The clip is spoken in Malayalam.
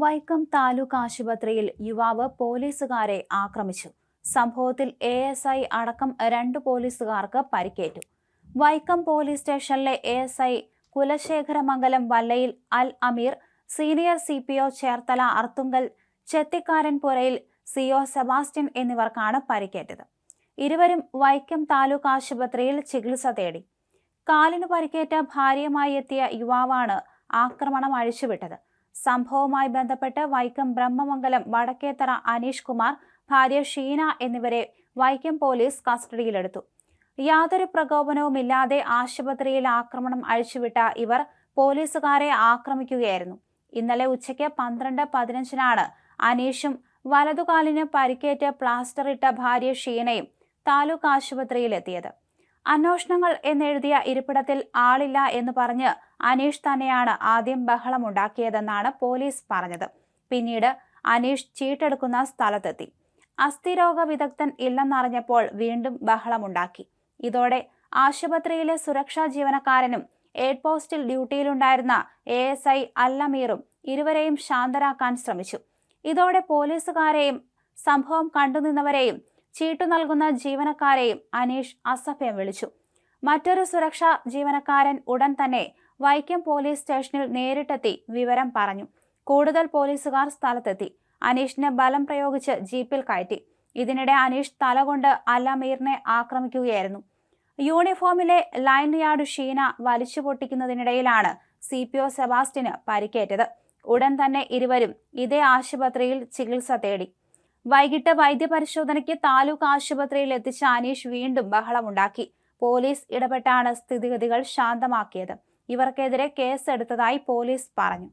വൈക്കം താലൂക്ക് ആശുപത്രിയിൽ യുവാവ് പോലീസുകാരെ ആക്രമിച്ചു. സംഭവത്തിൽ എ എസ് ഐ അടക്കം രണ്ട് പോലീസുകാർക്ക് പരിക്കേറ്റു. വൈക്കം പോലീസ് സ്റ്റേഷനിലെ A S I Kulasekharamangalam Vallayil Al Ameer senior C P O Cherthala Arthunkal Chethikkaranpurayil C O Sebastian എന്നിവർക്കാണ് പരിക്കേറ്റത്. ഇരുവരും വൈക്കം താലൂക്ക് ആശുപത്രിയിൽ ചികിത്സ തേടി. കാലിന് പരിക്കേറ്റ ഭാര്യയുമായി എത്തിയ യുവാവാണ് ആക്രമണം അഴിച്ചുവിട്ടത്. സംഭവവുമായി ബന്ധപ്പെട്ട് വൈക്കം ബ്രഹ്മമംഗലം വടക്കേത്തറ അനീഷ് കുമാർ ഭാര്യ ഷീന എന്നിവരെ വൈക്കം പോലീസ് കസ്റ്റഡിയിലെടുത്തു. യാതൊരു പ്രകോപനവുമില്ലാതെ ആശുപത്രിയിൽ ആക്രമണം അഴിച്ചുവിട്ട ഇവർ പോലീസുകാരെ ആക്രമിക്കുകയായിരുന്നു. ഇന്നലെ ഉച്ചയ്ക്ക് പന്ത്രണ്ട് പതിനഞ്ചിനാണ് അനീഷും വലതുകാലിന് പരിക്കേറ്റ് പ്ലാസ്റ്റർ ഇട്ട ഭാര്യ ഷീനയും താലൂക്ക് ആശുപത്രിയിലെത്തിയത്. അന്വേഷണങ്ങൾ എന്നെഴുതിയ ഇരിപ്പിടത്തിൽ ആളില്ല എന്ന് പറഞ്ഞ് അനീഷ് തന്നെയാണ് ആദ്യം ബഹളമുണ്ടാക്കിയതെന്നാണ് പോലീസ് പറഞ്ഞത്. പിന്നീട് അനീഷ് ചീട്ടെടുക്കുന്ന സ്ഥലത്തെത്തി. അസ്ഥിരോഗ വിദഗ്ധൻ ഇല്ലെന്നറിഞ്ഞപ്പോൾ വീണ്ടും ബഹളമുണ്ടാക്കി. ഇതോടെ ആശുപത്രിയിലെ സുരക്ഷാ ജീവനക്കാരനും എയ്ഡ് പോസ്റ്റിൽ ഡ്യൂട്ടിയിലുണ്ടായിരുന്ന എ എസ് ഐ അല്ലമീറും ഇരുവരെയും ശാന്തരാക്കാൻ ശ്രമിച്ചു. ഇതോടെ പോലീസുകാരെയും സംഭവം കണ്ടുനിന്നവരെയും ചീട്ടു നൽകുന്ന ജീവനക്കാരെയും അനീഷ് അസഭ്യം വിളിച്ചു. മറ്റൊരു സുരക്ഷാ ജീവനക്കാരൻ ഉടൻ തന്നെ വൈക്കം പോലീസ് സ്റ്റേഷനിൽ നേരിട്ടെത്തി വിവരം പറഞ്ഞു. കൂടുതൽ പോലീസുകാർ സ്ഥലത്തെത്തി. അനീഷിനെ ബലം പ്രയോഗിച്ച് ജീപ്പിൽ കയറ്റി. ഇതിനിടെ അനീഷ് തലകൊണ്ട് അലമീറിനെ ആക്രമിക്കുകയായിരുന്നു. യൂണിഫോമിലെ ലൈൻ യാർഡ് ഷീന വലിച്ചു പൊട്ടിക്കുന്നതിനിടയിലാണ് സി പി ഒ സെബാസ്റ്റിന് പരിക്കേറ്റത്. ഉടൻ തന്നെ ഇരുവരും ഇതേ ആശുപത്രിയിൽ ചികിത്സ തേടി. വൈകിട്ട് വൈദ്യപരിശോധനയ്ക്ക് താലൂക്ക് ആശുപത്രിയിൽ എത്തിച്ച അനീഷ് വീണ്ടും ബഹളമുണ്ടാക്കി. പോലീസ് ഇടപെട്ടാണ് സ്ഥിതിഗതികൾ ശാന്തമാക്കിയത്. ഇവർക്കെതിരെ കേസെടുത്തതായി പോലീസ് പറഞ്ഞു.